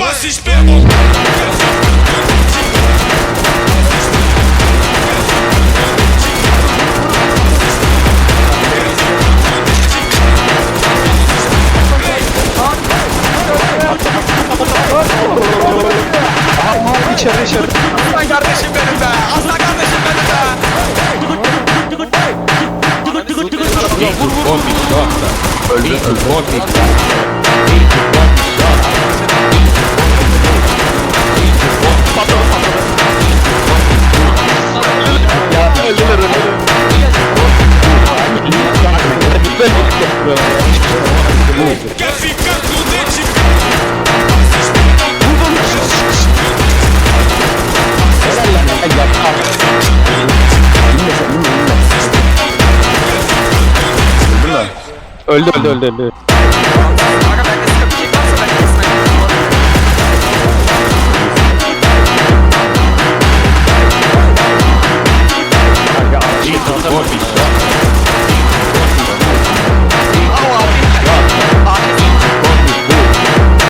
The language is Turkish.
Assis pelo İçeri içeri. Aslan kardeşim benim be Aslan kardeşim benim be Öldüler Öldü öldü öldü öldü.